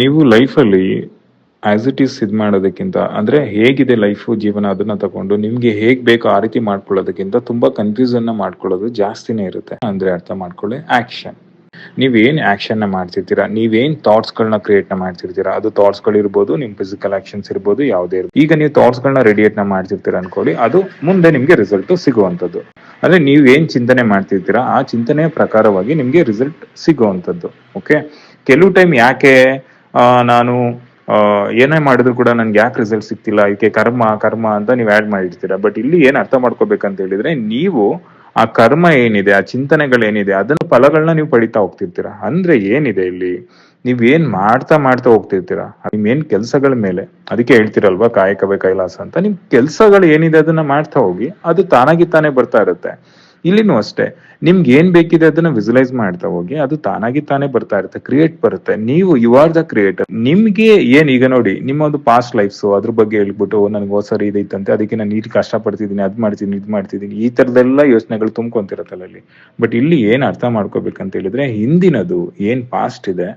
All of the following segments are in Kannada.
ನೀವು ಲೈಫಲ್ಲಿ ಆಸ್ ಇಟ್ ಈಸ್ ಇದು ಮಾಡೋದಕ್ಕಿಂತ, ಅಂದ್ರೆ ಹೇಗಿದೆ ಲೈಫು ಜೀವನ ಅದನ್ನ ತಗೊಂಡು, ನಿಮ್ಗೆ ಹೇಗ್ ಬೇಕೋ ಆ ರೀತಿ ಮಾಡ್ಕೊಳ್ಳೋದಕ್ಕಿಂತ ತುಂಬಾ ಕನ್ಫ್ಯೂಸನ್ ಮಾಡ್ಕೊಳ್ಳೋದು ಜಾಸ್ತಿನೇ ಇರುತ್ತೆ. ಅಂದ್ರೆ ಅರ್ಥ ಮಾಡ್ಕೊಳ್ಳಿ ಆಕ್ಷನ್ ನೀವೇನ್ ಆಕ್ಷನ್ನ ಮಾಡ್ತಿರ್ತೀರಾ? ನೀವೇನ್ ಕ್ರಿಯೇಟ್ನ ಮಾಡ್ತಿರ್ತೀರಾ? ಅದು ಥಾಟ್ಸ್ಗಳು ಇರ್ಬೋದು, ನಿಮ್ ಫಿಸಿಕಲ್ ಆಕ್ಷನ್ಸ್ ಇರ್ಬೋದು, ಯಾವುದೇ ಇರ್ಬೋದು. ಈಗ ನೀವು ಥಾಟ್ಸ್ ಗಳನ್ನ ರೆಡಿಯೇಟ್ನ ಮಾಡ್ತಿರ್ತೀರಾ ಅನ್ಕೊಳ್ಳಿ, ಅದು ಮುಂದೆ ನಿಮ್ಗೆ ರಿಸಲ್ಟ್ ಸಿಗುವಂತದ್ದು ಅಂದ್ರೆ ನೀವೇನ್ ಚಿಂತನೆ ಮಾಡ್ತಿರ್ತೀರಾ, ಆ ಚಿಂತನೆಯ ಪ್ರಕಾರವಾಗಿ ನಿಮ್ಗೆ ರಿಸಲ್ಟ್ ಸಿಗುವಂತದ್ದು ಓಕೆ ಕೆಲವು ಟೈಮ್ ಯಾಕೆ ನಾನು ಏನೇ ಮಾಡಿದ್ರು ಕೂಡ ನನ್ಗೆ ಯಾಕೆ ರಿಸಲ್ಟ್ ಸಿಗ್ತಿಲ್ಲ? ಇದಕ್ಕೆ ಕರ್ಮ ಕರ್ಮ ಅಂತ ನೀವು ಆಡ್ ಮಾಡಿರ್ತೀರಾ? ಬಟ್ ಇಲ್ಲಿ ಏನ್ ಅರ್ಥ ಮಾಡ್ಕೋಬೇಕಂತ ಹೇಳಿದ್ರೆ ನೀವು ಆ ಕರ್ಮ ಏನಿದೆ, ಆ ಚಿಂತನೆಗಳೇನಿದೆ ಅದನ್ನ ಫಲಗಳನ್ನ ನೀವು ಪಡಿತಾ ಹೋಗ್ತಿರ್ತೀರಾ? ಅಂದ್ರೆ ಏನಿದೆ ಇಲ್ಲಿ? ನೀವ್ ಏನ್ ಮಾಡ್ತಾ ಮಾಡ್ತಾ ಹೋಗ್ತಿರ್ತೀರಾ? ನಿಮ್ ಏನ್ ಕೆಲ್ಸಗಳ ಮೇಲೆ? ಅದಕ್ಕೆ ಹೇಳ್ತಿರಲ್ವಾ ಕಾಯಕವೇ ಕೈಲಾಸ ಅಂತ? ನಿಮ್ ಕೆಲ್ಸಗಳು ಏನಿದೆ ಅದನ್ನ ಮಾಡ್ತಾ ಹೋಗಿ, ಅದು ತಾನಾಗಿ ತಾನೇ ಬರ್ತಾ ಇರುತ್ತೆ. ಇಲ್ಲಿನೂ ಅಷ್ಟೇ. ನಿಮ್ಗೆ ಏನ್ ಬೇಕಿದೆ ಅದನ್ನ ವಿಜುಲೈಸ್ ಮಾಡ್ತಾ ಹೋಗಿ, ಅದು ತಾನಾಗಿ ತಾನೇ ಬರ್ತಾ ಇರುತ್ತೆ ಕ್ರಿಯೇಟ್ ಬರುತ್ತೆ. ನೀವು ಯು ಆರ್ ದ ಕ್ರಿಯೇಟರ್ ನಿಮ್ಗೆ ಏನ್, ಈಗ ನೋಡಿ ನಿಮ್ಮ ಒಂದು ಪಾಸ್ಟ್ ಲೈಫ್ಸ್ ಅದ್ರ ಬಗ್ಗೆ ಹೇಳ್ಬಿಟ್ಟು ನನ್ಗೆ ಹೊಸ ಸರಿ ಇದೈತಂತೆ ಅದಕ್ಕೆ ನಾನು ನೀಟ್ ಕಷ್ಟ ಪಡ್ತಿದ್ದೀನಿ ಅದ್ ಮಾಡ್ತೀನಿ ಇದ್ ಮಾಡ್ತಿದ್ದೀನಿ ಈ ತರದೆಲ್ಲ ಯೋಚನೆಗಳು ತುಂಬ್ಕೊಂತಿರತ್ತಲ್ಲ ಅಲ್ಲಿ. ಬಟ್ ಇಲ್ಲಿ ಏನ್ ಅರ್ಥ ಮಾಡ್ಕೋಬೇಕಂತ ಹೇಳಿದ್ರೆ, ಹಿಂದಿನದು ಏನ್ ಪಾಸ್ಟ್ ಇದೆ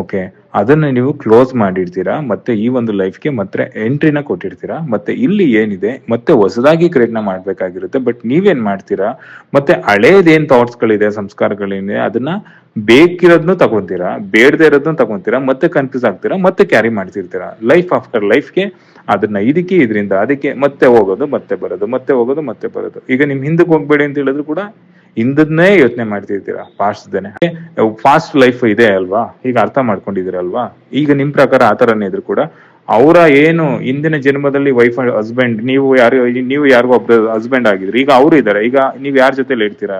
ಓಕೆ ಅದನ್ನ ನೀವು ಕ್ಲೋಸ್ ಮಾಡಿರ್ತೀರಾ? ಮತ್ತೆ ಈ ಒಂದು ಲೈಫ್ಗೆ ಮತ್ತೆ ಎಂಟ್ರಿನ ಕೊಟ್ಟಿರ್ತೀರಾ? ಮತ್ತೆ ಇಲ್ಲಿ ಏನಿದೆ? ಮತ್ತೆ ಹೊಸದಾಗಿ ಕ್ರಿಯೇಟ್ನ ಮಾಡ್ಬೇಕಾಗಿರುತ್ತೆ. ಬಟ್ ನೀವೇನ್ ಮಾಡ್ತೀರಾ? ಮತ್ತೆ ಹಳೇದೇನ್ ಥಾಟ್ಸ್ಗಳಿದೆ ಸಂಸ್ಕಾರಗಳಿದೆ ಅದನ್ನ ಬೇಕಿರೋದ್ನು ತಗೊಂತೀರಾ? ಬೇಡದೇ ಇರೋದನ್ನು ತಗೊಂತೀರಾ? ಮತ್ತೆ ಕನ್ಫ್ಯೂಸ್ ಆಗ್ತೀರಾ? ಮತ್ತೆ ಕ್ಯಾರಿ ಮಾಡ್ತಿರ್ತೀರಾ? ಲೈಫ್ ಆಫ್ಟರ್ ಲೈಫ್ಗೆ ಅದನ್ನ ಇದಕ್ಕೆ, ಇದರಿಂದ, ಅದಕ್ಕೆ ಮತ್ತೆ ಹೋಗೋದು, ಮತ್ತೆ ಬರೋದು, ಮತ್ತೆ ಹೋಗೋದು, ಮತ್ತೆ ಬರೋದು. ಈಗ ನಿಮ್ ಹಿಂದಕ್ಕೆ ಹೋಗ್ಬೇಡಿ ಅಂತ ಹೇಳಿದ್ರು ಕೂಡ ಹಿಂದನ್ನೇ ಯೋಚನೆ ಮಾಡ್ತಿರ್ತೀರಾ ಫಾಸ್ಟ್ ದೇನೆ ಫಾಸ್ಟ್ ಲೈಫ್ ಇದೆ ಅಲ್ವಾ? ಈಗ ಅರ್ಥ ಮಾಡ್ಕೊಂಡಿದ್ದೀರಲ್ವಾ ಈಗ ನಿಮ್ ಪ್ರಕಾರ ಆ ತರನೇ ಇದ್ರು ಕೂಡ ಅವರ ಏನು ಹಿಂದಿನ ಜನ್ಮದಲ್ಲಿ ವೈಫ್ ಹಸ್ಬೆಂಡ್ ನೀವು ಯಾರು, ನೀವು ಯಾರಿಗೂ ಒಬ್ಬ ಹಸ್ಬೆಂಡ್ ಆಗಿದ್ರಿ, ಈಗ ಅವರು ಇದಾರೆ. ಈಗ ನೀವ್ ಯಾರ ಜೊತೆಲಿ ಇರ್ತೀರಾ?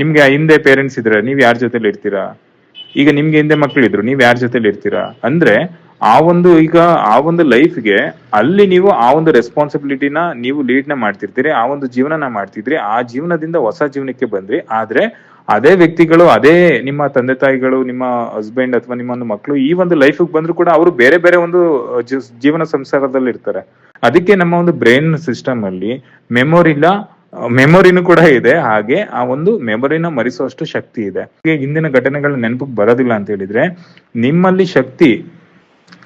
ನಿಮ್ಗೆ ಹಿಂದೆ ಪೇರೆಂಟ್ಸ್ ಇದ್ರೆ ನೀವ್ ಯಾರ ಜೊತೆಲಿ ಇರ್ತೀರಾ? ಈಗ ನಿಮ್ಗೆ ಹಿಂದೆ ಮಕ್ಳಿದ್ರು ನೀವ್ ಯಾರ ಜೊತೆಲಿ ಇರ್ತೀರಾ? ಅಂದ್ರೆ ಆ ಒಂದು ಈಗ ಆ ಒಂದು ಲೈಫ್ಗೆ ಅಲ್ಲಿ ನೀವು ಆ ಒಂದು ರೆಸ್ಪಾನ್ಸಿಬಿಲಿಟಿನ ನೀವು ಲೀಡ್ನ ಮಾಡ್ತಿರ್ತೀರಿ, ಆ ಒಂದು ಜೀವನನ ಮಾಡ್ತಿದ್ರಿ, ಆ ಜೀವನದಿಂದ ಹೊಸ ಜೀವನಕ್ಕೆ ಬಂದ್ರಿ. ಆದ್ರೆ ಅದೇ ವ್ಯಕ್ತಿಗಳು, ಅದೇ ನಿಮ್ಮ ತಂದೆ ತಾಯಿಗಳು, ನಿಮ್ಮ ಹಸ್ಬೆಂಡ್ ಅಥವಾ ನಿಮ್ಮ ಒಂದು ಮಕ್ಕಳು ಈ ಒಂದು ಲೈಫ್ ಬಂದ್ರು ಕೂಡ ಅವರು ಬೇರೆ ಬೇರೆ ಒಂದು ಜೀವನ ಸಂಸಾರದಲ್ಲಿ ಇರ್ತಾರೆ. ಅದಕ್ಕೆ ನಮ್ಮ ಒಂದು ಬ್ರೈನ್ ಸಿಸ್ಟಮ್ ಅಲ್ಲಿ ಮೆಮೊರಿನ ಮೆಮೊರಿನೂ ಕೂಡ ಇದೆ. ಹಾಗೆ ಆ ಒಂದು ಮೆಮೊರಿನ ಮರಿಸುವಷ್ಟು ಶಕ್ತಿ ಇದೆ. ಹಿಂದಿನ ಘಟನೆಗಳ ನೆನಪಿಗೆ ಬರೋದಿಲ್ಲ ಅಂತ ಹೇಳಿದ್ರೆ ನಿಮ್ಮಲ್ಲಿ ಶಕ್ತಿ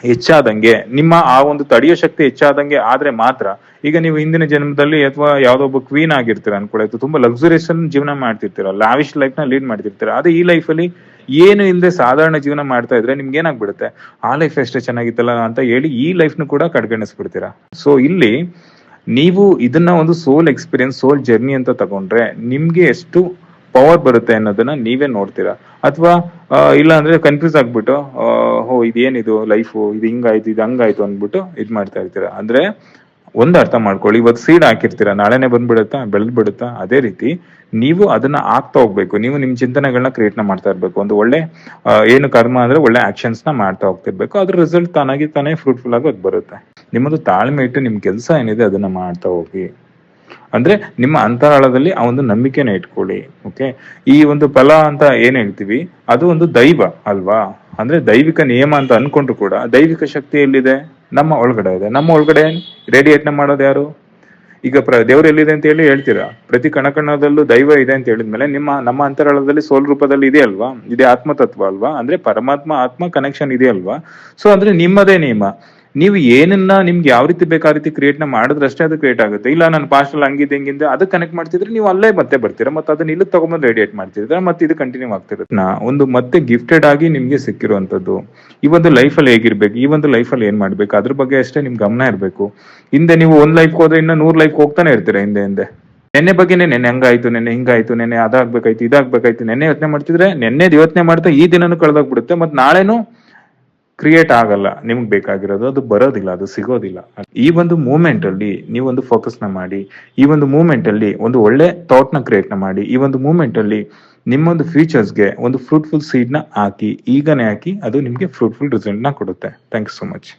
ಹೆಚ್ಚಾದಂಗೆ, ನಿಮ್ಮ ಆ ಒಂದು ತಡೆಯೋ ಶಕ್ತಿ ಹೆಚ್ಚಾದಂಗೆ ಆದ್ರೆ ಮಾತ್ರ ಈಗ ನೀವು ಹಿಂದಿನ ಜನ್ಮದಲ್ಲಿ ಅಥವಾ ಯಾವ್ದೋ ಒಬ್ಬ ಕ್ವೀನ್ ಆಗಿರ್ತೀರ ಅನ್ಕೊಳ್ಳಿ ತುಂಬಾ ಲಕ್ಸುರಿಯಸ್ ಜೀವನ ಮಾಡ್ತಿರ್ತೀರ ಲಾವಿಶ್ ಲೈಫ್ನ ಲೀಡ್ ಮಾಡ್ತಿರ್ತೀರ, ಅದೇ ಈ ಲೈಫ್ ಅಲ್ಲಿ ಏನು ಇಲ್ಲದೆ ಸಾಧಾರಣ ಜೀವನ ಮಾಡ್ತಾ ಇದ್ರೆ ನಿಮ್ಗೆ ಏನಾಗ್ಬಿಡುತ್ತೆ? ಆ ಲೈಫ್ ಎಷ್ಟೇ ಚೆನ್ನಾಗಿತ್ತಲ್ಲ ಅಂತ ಹೇಳಿ ಈ ಲೈಫ್ ನು ಕೂಡ ಕಡೆಗಣಿಸ್ಬಿಡ್ತೀರಾ? ಸೊ ಇಲ್ಲಿ ನೀವು ಇದನ್ನ ಒಂದು ಸೋಲ್ ಎಕ್ಸ್ಪೀರಿಯನ್ಸ್ ಸೋಲ್ ಜರ್ನಿ ಅಂತ ತಗೊಂಡ್ರೆ ನಿಮ್ಗೆ ಎಷ್ಟು ಪವರ್ ಬರುತ್ತೆ ಅನ್ನೋದನ್ನ ನೀವೇ ನೋಡ್ತೀರಾ. ಅಥವಾ ಇಲ್ಲ ಅಂದ್ರೆ ಕನ್ಫ್ಯೂಸ್ ಆಗ್ಬಿಟ್ಟು ಹೋ, ಇದೇನಿದು ಲೈಫು ಇದು ಹಿಂಗಾಯ್ತು, ಇದು ಹಂಗಾಯ್ತು ಅಂದ್ಬಿಟ್ಟು ಇದ್ ಮಾಡ್ತಾ ಇರ್ತೀರಾ. ಅಂದ್ರೆ ಒಂದ್ ಅರ್ಥ ಮಾಡ್ಕೊಳ್ಳಿ, ಇವತ್ತು ಸೀಡ್ ಹಾಕಿರ್ತೀರಾ, ನಾಳೆನೆ ಬಂದ್ಬಿಡುತ್ತಾ ಬೆಳೆದ್ ಬಿಡುತ್ತಾ ಅದೇ ರೀತಿ ನೀವು ಅದನ್ನ ಆಗ್ತಾ ಹೋಗ್ಬೇಕು. ನೀವು ನಿಮ್ ಚಿಂತನೆಗಳನ್ನ ಕ್ರಿಯೇಟ್ನ ಮಾಡ್ತಾ ಇರ್ಬೇಕು. ಒಂದು ಒಳ್ಳೆ ಏನು ಕರ್ಮ ಅಂದ್ರೆ ಒಳ್ಳೆ ಆಕ್ಷನ್ಸ್ನ ಮಾಡ್ತಾ ಹೋಗ್ತಿರ್ಬೇಕು. ಅದ್ರ ರಿಸಲ್ಟ್ ತಾನಾಗಿ ತಾನೇ ಫ್ರೂಟ್ಫುಲ್ ಆಗಿ ಅದು ಬರುತ್ತೆ. ನಿಮ್ಮದು ತಾಳ್ಮೆ ಇಟ್ಟು ನಿಮ್ ಕೆಲಸ ಏನಿದೆ ಅದನ್ನ ಮಾಡ್ತಾ ಹೋಗಿ. ಅಂದ್ರೆ ನಿಮ್ಮ ಅಂತರಾಳದಲ್ಲಿ ಆ ಒಂದು ನಂಬಿಕೆನ ಇಟ್ಕೊಳ್ಳಿ ಓಕೆ ಈ ಒಂದು ಫಲ ಅಂತ ಏನ್ ಹೇಳ್ತೀವಿ? ಅದು ಒಂದು ದೈವ ಅಲ್ವಾ? ಅಂದ್ರೆ ದೈವಿಕ ನಿಯಮ ಅಂತ ಅನ್ಕೊಂಡ್ರು ಕೂಡ ದೈವಿಕ ಶಕ್ತಿ ಎಲ್ಲಿದೆ? ನಮ್ಮ ಒಳಗಡೆ ಇದೆ. ನಮ್ಮ ಒಳಗಡೆ ರೇಡಿಯೇಟ್ನ ಮಾಡೋದು ಯಾರು? ಈಗ ಪ್ರ, ದೇವ್ರು ಎಲ್ಲಿದೆ ಅಂತ ಹೇಳಿ ಹೇಳ್ತೀರಾ? ಪ್ರತಿ ಕಣಕಣದಲ್ಲೂ ದೈವ ಇದೆ ಅಂತ ಹೇಳಿದ್ಮೇಲೆ ನಿಮ್ಮ, ನಮ್ಮ ಅಂತರಾಳದಲ್ಲಿ ಸೋಲ್ ರೂಪದಲ್ಲಿ ಇದೆ ಅಲ್ವಾ? ಇದೆ ಆತ್ಮತತ್ವ ಅಲ್ವಾ? ಅಂದ್ರೆ ಪರಮಾತ್ಮ ಆತ್ಮ ಕನೆಕ್ಷನ್ ಇದೆ ಅಲ್ವಾ? ಸೊ ಅಂದ್ರೆ ನಿಮ್ಮದೇ ನಿಯಮ. ನೀವು ಏನನ್ನ ನಿಮ್ಗೆ ಯಾವ ರೀತಿ ಬೇಕು ರೀತಿ ಕ್ರಿಯೇಟ್ನ ಮಾಡಿದ್ರೆ ಅಷ್ಟೇ ಅದು ಕ್ರಿಯೇಟ್ ಆಗುತ್ತೆ. ಇಲ್ಲ, ನಾನು ಪಾಸ್ಟ್ ಅಲ್ಲಿ ಹಂಗಿದೆ ಹಿಂಗಿದೆ ಅದು ಕನೆಕ್ಟ್ ಮಾಡ್ತಿದ್ರೆ ನೀವು ಅಲ್ಲೇ ಮತ್ತೆ ಬರ್ತೀರಾ. ಮತ್ತೆ ಅದನ್ನ ಇಲ್ಲಿ ತಗೊಂಡ್ಬಂದು ರೇಡಿಯೇಟ್ ಮಾಡ್ತಿದ್ರೆ ಮತ್ತೆ ಇದು ಕಂಟಿನ್ಯೂ ಆಗ್ತಿರುತ್ತೆ. ನಾ ಒಂದು ಮತ್ತೆ ಗಿಫ್ಟೆಡ್ ಆಗಿ ನಿಮ್ಗೆ ಸಿಕ್ಕಿರುವಂತದ್ದು ಈ ಒಂದು ಲೈಫ್ ಅಲ್ಲಿ ಹೇಗಿರ್ಬೇಕು, ಈ ಒಂದು ಲೈಫ್ ಅಲ್ಲಿ ಏನ್ ಮಾಡ್ಬೇಕು, ಅದ್ರ ಬಗ್ಗೆ ಅಷ್ಟೇ ನಿಮ್ ಗಮನ ಇರಬೇಕು. ಹಿಂದೆ ನೀವು ಒಂದ್ ಲೈಫ್ ಹೋದ್ರೆ ಇನ್ನ ನೂರ್ ಲೈಫ್ ಹೋಗ್ತಾನೆ ಇರ್ತೀರಾ ಹಿಂದೆ ಹಿಂದೆ? ನೆನ್ನೆ ಬಗ್ಗೆನೇ ನೆನ್ನೆ ಹಂಗಾಯ್ತು, ನೆನ್ನೆ ಹಿಂಗಾಯ್ತು, ನೆನ್ನೆ ಅದಾಗ್ಬೇಕಾಯ್ತು, ಇದಾಗ್ಬೇಕಾಯ್ತು. ನೆನ್ನೆ ಯೋಚನೆ ಮಾಡ್ತಿದ್ರೆ ನೆನ್ನೆ ಯೋಚನೆ ಮಾಡ್ತಾ ಈ ದಿನನೂ ಕಳೆದೋಗ್ಬಿಡುತ್ತೆ. ಮತ್ತೆ ನಾಳೆನೂ ಕ್ರಿಯೇಟ್ ಆಗಲ್ಲ, ನಿಮ್ಗೆ ಬೇಕಾಗಿರೋದು, ಅದು ಬರೋದಿಲ್ಲ, ಅದು ಸಿಗೋದಿಲ್ಲ. ಈ ಒಂದು ಮೂಮೆಂಟ್ ಅಲ್ಲಿ ನೀವೊಂದು ಫೋಕಸ್ನ ಮಾಡಿ, ಈ ಒಂದು ಮೂಮೆಂಟ್ ಅಲ್ಲಿ ಒಂದು ಒಳ್ಳೆ ಥಾಟ್ನ ಕ್ರಿಯೇಟ್ನ ಮಾಡಿ, ಈ ಒಂದು ಮೂಮೆಂಟ್ ಅಲ್ಲಿ ನಿಮ್ಮೊಂದು ಫ್ಯೂಚರ್ಸ್ಗೆ ಒಂದು ಫ್ರೂಟ್ಫುಲ್ ಸೀಡ್ನ ಹಾಕಿ, ಈಗನೇ ಹಾಕಿ, ಅದು ನಿಮ್ಗೆ ಫ್ರೂಟ್ಫುಲ್ ರಿಸಲ್ಟ್ನ ಕೊಡುತ್ತೆ. Thank you so much